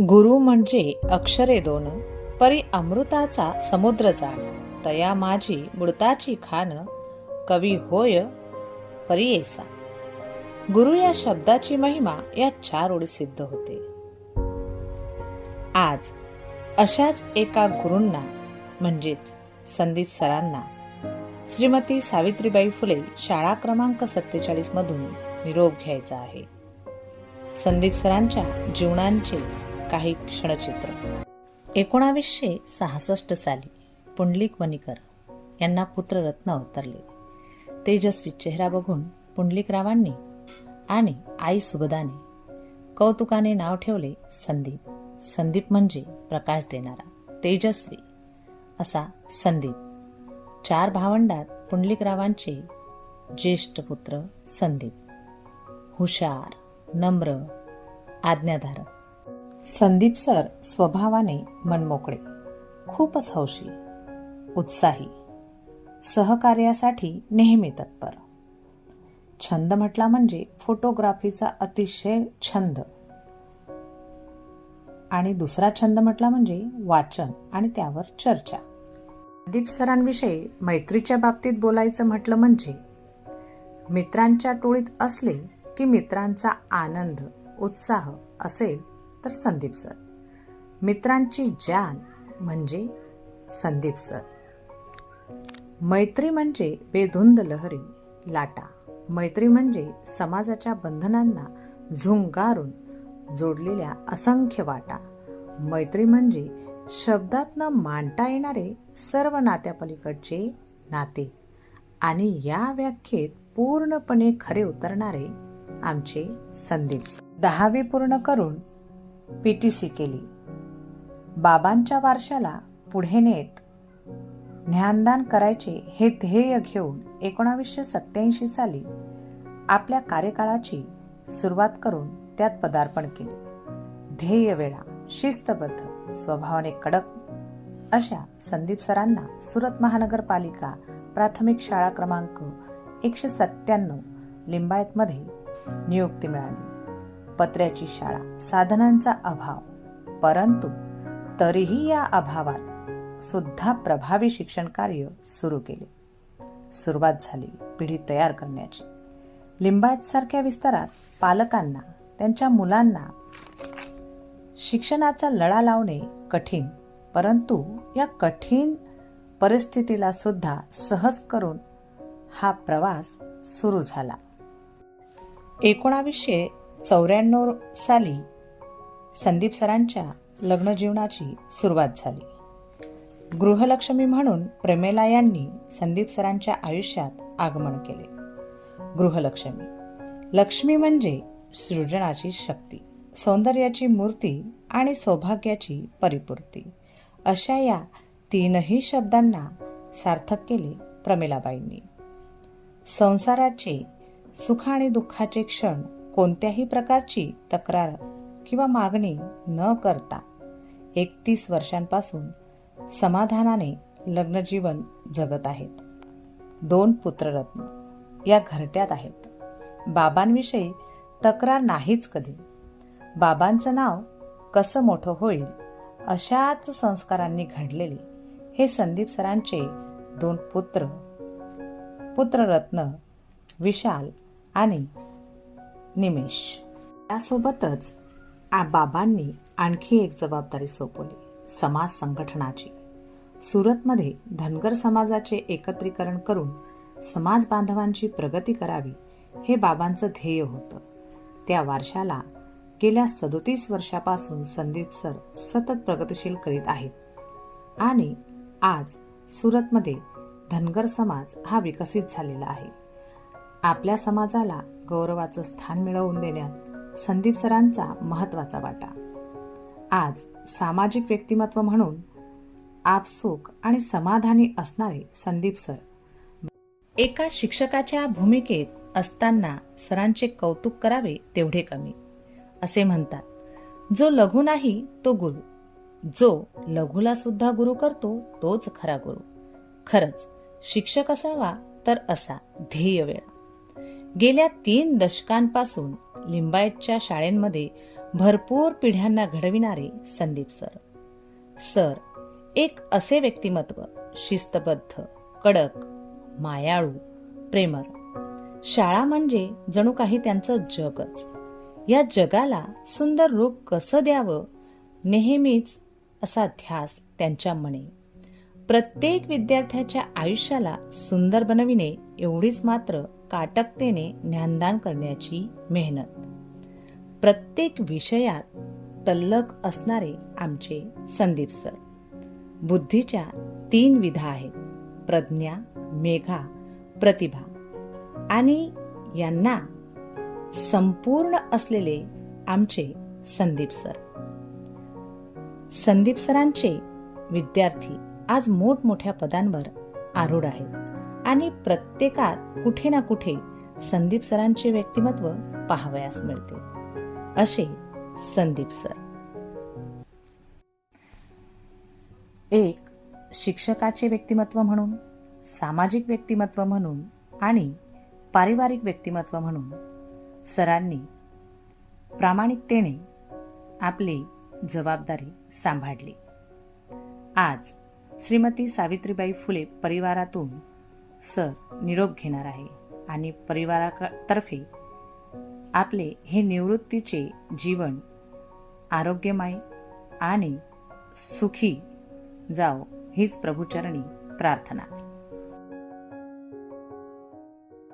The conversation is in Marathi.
गुरु म्हणजे अक्षरे दोन परी अमृताचा समुद्र जाण तया माझी मृताची खान कवी होय परियेसा गुरु या शब्दाची महिमा या चार ओळी सिद्ध होते. आज अशाच एका गुरूंना म्हणजेच संदीप सरांना श्रीमती सावित्रीबाई फुले शाळा क्रमांक सत्तेचाळीस मधून निरोप घ्यायचा आहे. संदीप सरांच्या जीवनांचे काही क्षणचित्र. एकोणावीसशे सहासष्ट साली पुंडलिक वणीकर यांना पुत्ररत्न अवतरले. तेजस्वी चेहरा बघून पुंडलिकरावांनी आणि आई सुबदाने कौतुकाने नाव ठेवले संदीप. संदीप म्हणजे प्रकाश देणारा. तेजस्वी असा संदीप. चार भावंडात पुंडलिकरावांचे ज्येष्ठ पुत्र संदीप. हुशार नम्र आज्ञाधारक. संदीप सर स्वभावाने मनमोकळे खूपच हौशी उत्साही सहकार्यासाठी नेहमी तत्पर. छंद म्हटला म्हणजे फोटोग्राफीचा अतिशय छंद. आणि दुसरा छंद म्हटला म्हणजे वाचन आणि त्यावर चर्चा. दीप सरांविषयी मैत्रीच्या बाबतीत बोलायचं म्हटलं म्हणजे मित्रांच्या टोळीत असले की मित्रांचा आनंद उत्साह असेल तर संदीप सर. मित्रांची जान म्हणजे संदीप सर. मैत्री म्हणजे बेधुंद लहरी लाटा. मैत्री म्हणजे समाजाच्या बंधनांना झुंगारून जोडलेल्या असंख्य वाटा. मैत्री म्हणजे शब्दात न मांडता येणारे सर्व नात्यापलीकडचे नाते आणि या व्याख्येत पूर्णपणे खरे उतरणारे आमचे संदीप दहावी पूर्ण करून पी टी सी केली. बाबांच्या वारशाला पुढे नेत ज्ञानदान करायचे हे ध्येय घेऊन एकोणावीसशे सत्याऐंशी साली आपल्या कार्यकाळाची सुरुवात करून त्यात पदार्पण केले. ध्येय वेळा शिस्तबद्ध स्वभावाने कडक अशा संदीप सरांना सुरत महानगरपालिका प्राथमिक शाळा क्रमांक एकशे सत्त्याण्णव लिंबायतमध्ये नियुक्ती मिळाली. पत्र्याची शाळा साधनांचा अभाव. परंतु तरीही या अभावात सुद्धा प्रभावी शिक्षण कार्य सुरू केले. सुरुवात झाली पिढी तयार करण्याची. लिंबायत सारख्या विस्तारात पालकांना त्यांच्या मुलांना शिक्षणाचा लढा लावणे कठीण परंतु या कठीण परिस्थितीला सुद्धा सहज करून हा प्रवास सुरू झाला. एकोणावीसशे चौऱ्याण्णव साली संदीप सरांच्या लग्नजीवनाची सुरुवात झाली. गृहलक्ष्मी म्हणून प्रेमेला यांनी संदीप सरांच्या आयुष्यात आगमन केले. गृहलक्ष्मी. लक्ष्मी म्हणजे सृजनाची शक्ती सौंदर्याची मूर्ती आणि सौभाग्याची परिपूर्ती. अशा या तीनही शब्दांना सार्थक केले प्रमिलाबाईंनी. संसाराचे सुख आणि दुःखाचे क्षण कोणत्याही प्रकारची तक्रार किंवा मागणी न करता एकतीस वर्षांपासून समाधानाने लग्नजीवन जगत आहेत. दोन पुत्ररत्न या घरट्यात आहेत. बाबांविषयी तक्रार नाहीच कधी. बाबांचं नाव कसं मोठं होईल अशाच संस्कारांनी घडलेले हे संदीप सरांचे दोन पुत्र. पुत्ररत्न विशाल आणि निमेश. यासोबतच बाबांनी आणखी एक जबाबदारी सोपवली समाज संघटनाची. सुरतमध्ये धनगर समाजाचे एकत्रीकरण करून समाज बांधवांची प्रगती करावी हे बाबांचं ध्येय होतं. त्या वारशाला गेल्या सदोतीस वर्षापासून संदीप सर सतत प्रगतिशील करीत आहेत. आणि आज सुरतमध्ये धनगर समाज हा विकसित झालेला आहे. आपल्या समाजाला गौरवाचं स्थान मिळवून देण्यात संदीप सरांचा महत्त्वाचा वाटा. आज सामाजिक व्यक्तिमत्व म्हणून आपसूक आणि समाधानी असणारे संदीप सर. एका शिक्षकाच्या भूमिकेत असताना सरांचे कौतुक करावे तेवढे कमी. असे म्हणतात जो लघु नाही तो गुरु. जो लघुला सुद्धा गुरु करतो तोच खरा गुरु. खरंच शिक्षक असावा तर असा ध्येय वेळा. गेल्या तीन दशकांपासून लिंबायतच्या शाळेंमध्ये भरपूर पिढ्यांना घडविणारे संदीप सर. सर एक असे व्यक्तिमत्व शिस्तबद्ध कडक मायाळू प्रेमर शाळा म्हणजे जणू काही त्यांचं जगच. या जगाला सुंदर रूप कसं द्यावं नेहमीच असा ध्यास त्यांच्या मने. प्रत्येक विद्यार्थ्याच्या आयुष्याला सुंदर बनविणे एवढीच मात्र काटकतेने ज्ञानदान करण्याची मेहनत. प्रत्येक विषयात तल्लक असणारे आमचे संदीप सर. बुद्धीच्या तीन विधा आहेत. प्रज्ञा मेघा प्रतिभा. आणि यांना संपूर्ण असलेले आमचे संदीप सर. संदीप सरांचे विद्यार्थी आज मोठमोठ्या पदांवर आरूढ आहेत. आणि प्रत्येकात कुठे ना कुठे संदीप सरांचे व्यक्तिमत्व पाहावयास मिळते. असे संदीप सर. एक शिक्षकाचे व्यक्तिमत्व म्हणून सामाजिक व्यक्तिमत्व म्हणून आणि पारिवारिक व्यक्तिमत्व म्हणून सरांनी प्रामाणिकतेने आपली जबाबदारी सांभाळली. आज श्रीमती सावित्रीबाई फुले परिवारातून सर निरोप घेणार आहे आणि परिवारातर्फे आपले हे निवृत्तीचे जीवन आरोग्यमय आणि सुखी जाओ हीच प्रभूचरणी प्रार्थना.